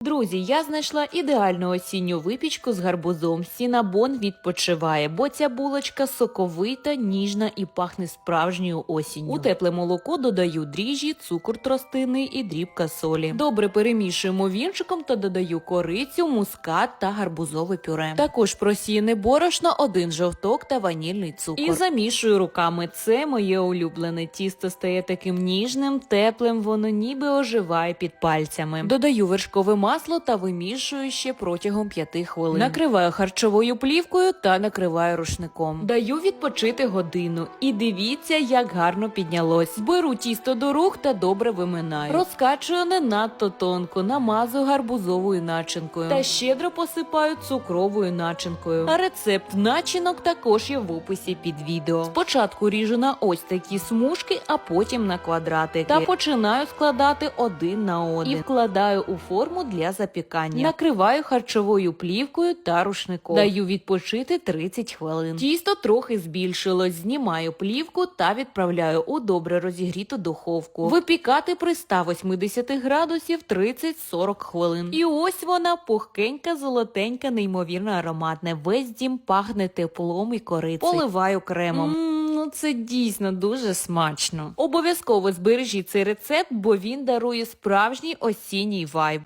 Друзі, я знайшла ідеальну осінню випічку з гарбузом. Сінабон відпочиває, бо ця булочка соковита, ніжна і пахне справжньою осінню. У тепле молоко додаю дріжджі, цукор тростинний і дрібка солі. Добре перемішуємо вінчиком та додаю корицю, мускат та гарбузове пюре. Також просіяне борошно, один жовток та ванільний цукор. І замішую руками. Це моє улюблене. Тісто стає таким ніжним, теплим, воно ніби оживає під пальцями. Додаю вершкове масло та вимішую ще протягом 5 хвилин. Накриваю харчовою плівкою та накриваю рушником. Даю відпочити годину. І дивіться, як гарно піднялось. Беру тісто до рук та добре виминаю. Розкачую не надто тонко, намазую гарбузовою начинкою та щедро посипаю цукровою начинкою. А рецепт начинок також є в описі під відео. Спочатку ріжу на ось такі смужки, а потім на квадратики. Та починаю складати один на один. І вкладаю у форму для запікання. Накриваю харчовою плівкою та рушником. Даю відпочити 30 хвилин. Тісто трохи збільшилось. Знімаю плівку та відправляю у добре розігріту духовку. Випікати при 180 градусів 30-40 хвилин. І ось вона пухкенька, золотенька, неймовірно ароматна. Весь дім пахне теплом і корицею. Поливаю кремом. Ну це дійсно дуже смачно. Обов'язково збережіть цей рецепт, бо він дарує справжній осінній вайб.